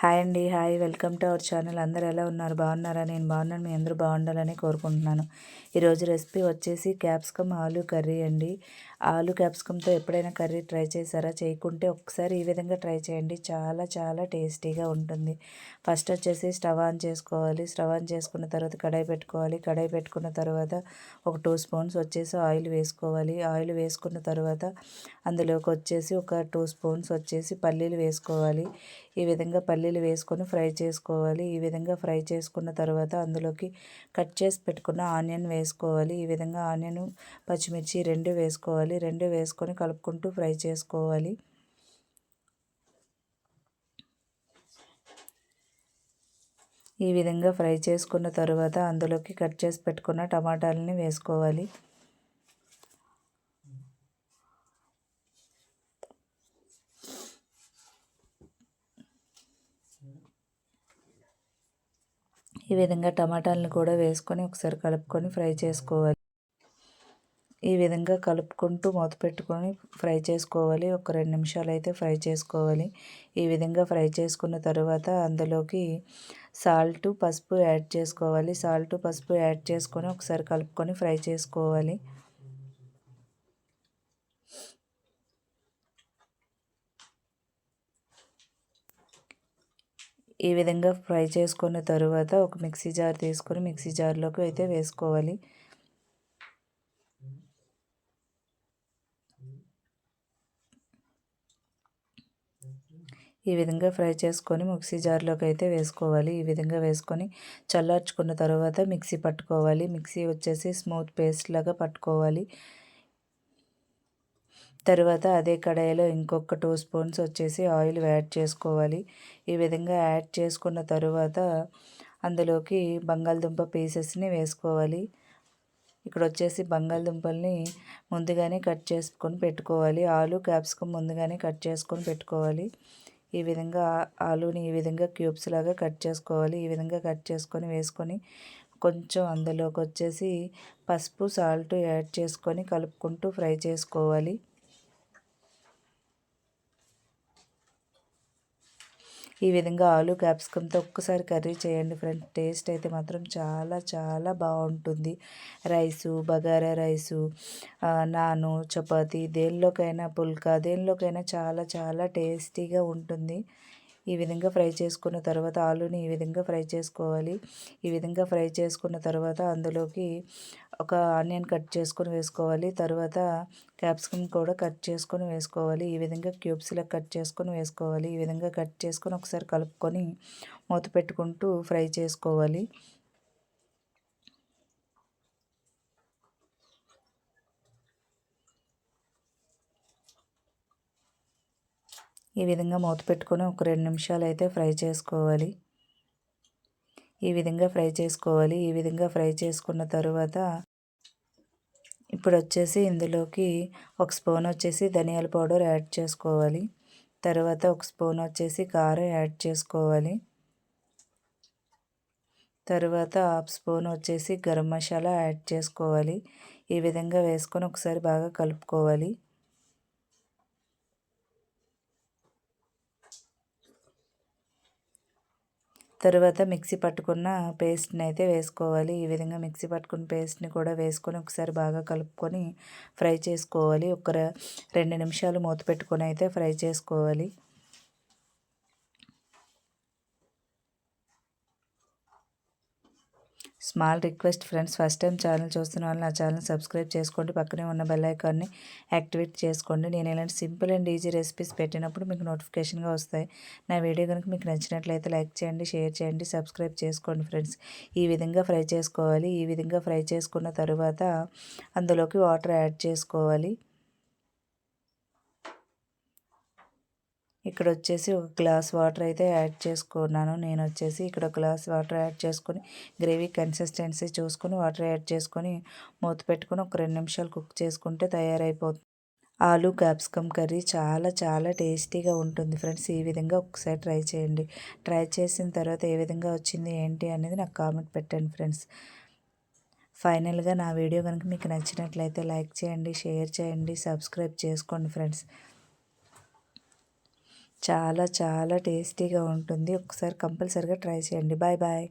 Hi అండి hi. Welcome to our channel. అందరు ఎలా ఉన్నారు? బాగున్నారా? నేను బాగున్నాను. మీ అందరూ బాగుండాలని కోరుకుంటున్నాను. ఈరోజు రెసిపీ వచ్చేసి క్యాప్సికమ్ ఆలు కర్రీ అండి. ఆలు క్యాప్సికమ్తో ఎప్పుడైనా కర్రీ ట్రై చేశారా? చేయకుంటే ఒకసారి ఈ విధంగా ట్రై చేయండి. చాలా చాలా టేస్టీగా ఉంటుంది. ఫస్ట్ వచ్చేసి స్టవ్ ఆన్ చేసుకోవాలి. స్టవ్ ఆన్ చేసుకున్న తర్వాత కడాయి పెట్టుకోవాలి. కడాయి పెట్టుకున్న తర్వాత ఒక టూ స్పూన్స్ వచ్చేసి ఆయిల్ వేసుకోవాలి. ఆయిల్ వేసుకున్న తర్వాత అందులోకి వచ్చేసి ఒక టూ స్పూన్స్ వచ్చేసి పల్లీలు వేసుకోవాలి. ఈ విధంగా పల్లీలు వేసుకొని ఫ్రై చేసుకోవాలి. ఈ విధంగా ఫ్రై చేసుకున్న తర్వాత అందులోకి కట్ చేసి పెట్టుకున్న ఆనియన్ వేసుకోవాలి. ఈ విధంగా ఆనియన్ పచ్చిమిర్చి రెండు వేసుకోవాలి. రెండు వేసుకొని కలుపుకుంటూ ఫ్రై చేసుకోవాలి. ఈ విధంగా ఫ్రై చేసుకున్న తర్వాత అందులోకి కట్ చేసి పెట్టుకున్న టమాటాలని వేసుకోవాలి. ఈ విధంగా టమాటాలను కూడా వేసుకొని ఒకసారి కలుపుకొని ఫ్రై చేసుకోవాలి. ఈ విధంగా కలుపుకుంటూ మూత పెట్టుకొని ఫ్రై చేసుకోవాలి. ఒక రెండు నిమిషాలు అయితే ఫ్రై చేసుకోవాలి. ఈ విధంగా ఫ్రై చేసుకున్న తర్వాత అందులోకి సాల్ట్ పసుపు యాడ్ చేసుకోవాలి. సాల్ట్ పసుపు యాడ్ చేసుకొని ఒకసారి కలుపుకొని ఫ్రై చేసుకోవాలి. ఈ విధంగా ఫ్రై చేసుకున్న తరువాత ఒక మిక్సీ జార్ తీసుకొని మిక్సీ జార్లోకి అయితే వేసుకోవాలి. ఈ విధంగా ఫ్రై చేసుకొని మిక్సీ జార్లోకి అయితే వేసుకోవాలి. ఈ విధంగా వేసుకొని చల్లార్చుకున్న తర్వాత మిక్సీ పట్టుకోవాలి. మిక్సీ వచ్చేసి స్మూత్ పేస్ట్ లాగా పట్టుకోవాలి. తర్వాత అదే కడాయిలో ఇంకొక టూ స్పూన్స్ వచ్చేసి ఆయిల్ యాడ్ చేసుకోవాలి. ఈ విధంగా యాడ్ చేసుకున్న తర్వాత అందులోకి బంగాళదుంప పీసెస్ని వేసుకోవాలి. ఇక్కడ వచ్చేసి బంగాళదుంపల్ని ముందుగానే కట్ చేసుకొని పెట్టుకోవాలి. ఆలు క్యాప్సికమ్ ముందుగానే కట్ చేసుకొని పెట్టుకోవాలి. ఈ విధంగా ఆలుని ఈ విధంగా క్యూబ్స్ లాగా కట్ చేసుకోవాలి. ఈ విధంగా కట్ చేసుకొని వేసుకొని కొంచెం అందులోకి వచ్చేసి పసుపు సాల్ట్ యాడ్ చేసుకొని కలుపుకుంటూ ఫ్రై చేసుకోవాలి. ఈ విధంగా ఆలు క్యాప్సికమ్తో ఒక్కసారి కర్రీ చేయండి ఫ్రెండ్ టేస్ట్ అయితే మాత్రం చాలా చాలా బాగుంటుంది. రైసు బగారా రైసు నాను చపాతి దేనిలోకైనా పుల్కా దేనిలోకైనా చాలా చాలా టేస్టీగా ఉంటుంది. ఈ విధంగా ఫ్రై చేసుకున్న తర్వాత ఆలుని ఈ విధంగా ఫ్రై చేసుకోవాలి. ఈ విధంగా ఫ్రై చేసుకున్న తర్వాత అందులోకి ఒక ఆనియన్ కట్ చేసుకొని వేసుకోవాలి. తర్వాత క్యాప్సికమ్ కూడా కట్ చేసుకొని వేసుకోవాలి. ఈ విధంగా క్యూబ్స్లా కట్ చేసుకొని వేసుకోవాలి. ఈ విధంగా కట్ చేసుకొని ఒకసారి కలుపుకొని మూత పెట్టుకుంటూ ఫ్రై చేసుకోవాలి. ఈ విధంగా మూత పెట్టుకొని ఒక రెండు నిమిషాలు అయితే ఫ్రై చేసుకోవాలి. ఈ విధంగా ఫ్రై చేసుకోవాలి. ఈ విధంగా ఫ్రై చేసుకున్న తర్వాత ఇప్పుడు వచ్చేసి ఇందులోకి ఒక స్పూన్ వచ్చేసి ధనియాల పౌడర్ యాడ్ చేసుకోవాలి. తర్వాత ఒక స్పూన్ వచ్చేసి కారం యాడ్ చేసుకోవాలి. తర్వాత హాఫ్ స్పూన్ వచ్చేసి గరం మసాలా యాడ్ చేసుకోవాలి. ఈ విధంగా వేసుకొని ఒకసారి బాగా కలుపుకోవాలి. తర్వాత మిక్సీ పట్టుకున్న పేస్ట్ని అయితే వేసుకోవాలి. ఈ విధంగా మిక్సీ పట్టుకున్న పేస్ట్ని కూడా వేసుకొని ఒకసారి బాగా కలుపుకొని ఫ్రై చేసుకోవాలి. ఒక రెండు నిమిషాలు మూత పెట్టుకొని అయితే ఫ్రై చేసుకోవాలి. Small request friends first time channel చూస్తున్న వాళ్ళు నా ఛానల్ సబ్స్క్రైబ్ చేసుకోండి. పక్కనే ఉన్న బెల్ ఐకాన్ని యాక్టివేట్ చేసుకోండి. నేను ఇలాంటి సింపుల్ అండ్ ఈజీ రెసిపీస్ పెట్టినప్పుడు మీకు నోటిఫికేషన్గా వస్తాయి. నా వీడియో కనుక మీకు నచ్చినట్లయితే లైక్ చేయండి షేర్ చేయండి సబ్స్క్రైబ్ చేసుకోండి ఫ్రెండ్స్. ఈ విధంగా ఫ్రై చేసుకోవాలి. ఈ విధంగా ఫ్రై చేసుకున్న తర్వాత అందులోకి వాటర్ యాడ్ చేసుకోవాలి. ఇక్కడ వచ్చేసి ఒక గ్లాస్ వాటర్ అయితే యాడ్ చేసుకున్నాను. నేను వచ్చేసి ఇక్కడ ఒక గ్లాస్ వాటర్ యాడ్ చేసుకొని గ్రేవీ కన్సిస్టెన్సీ చూసుకొని వాటర్ యాడ్ చేసుకొని మూత పెట్టుకొని ఒక రెండు నిమిషాలు కుక్ చేసుకుంటే తయారైపోతుంది. ఆలు క్యాప్సికమ్ కర్రీ చాలా చాలా టేస్టీగా ఉంటుంది ఫ్రెండ్స్. ఈ విధంగా ఒకసారి ట్రై చేయండి. ట్రై చేసిన తర్వాత ఏ విధంగా వచ్చింది ఏంటి అనేది నాకు కామెంట్ పెట్టండి ఫ్రెండ్స్. ఫైనల్గా నా వీడియో కనుక మీకు నచ్చినట్లయితే లైక్ చేయండి షేర్ చేయండి సబ్స్క్రైబ్ చేసుకోండి ఫ్రెండ్స్. చాలా చాలా టేస్టీగా ఉంటుంది. ఒకసారి కంపల్సరిగా ట్రై చేయండి. Bye bye.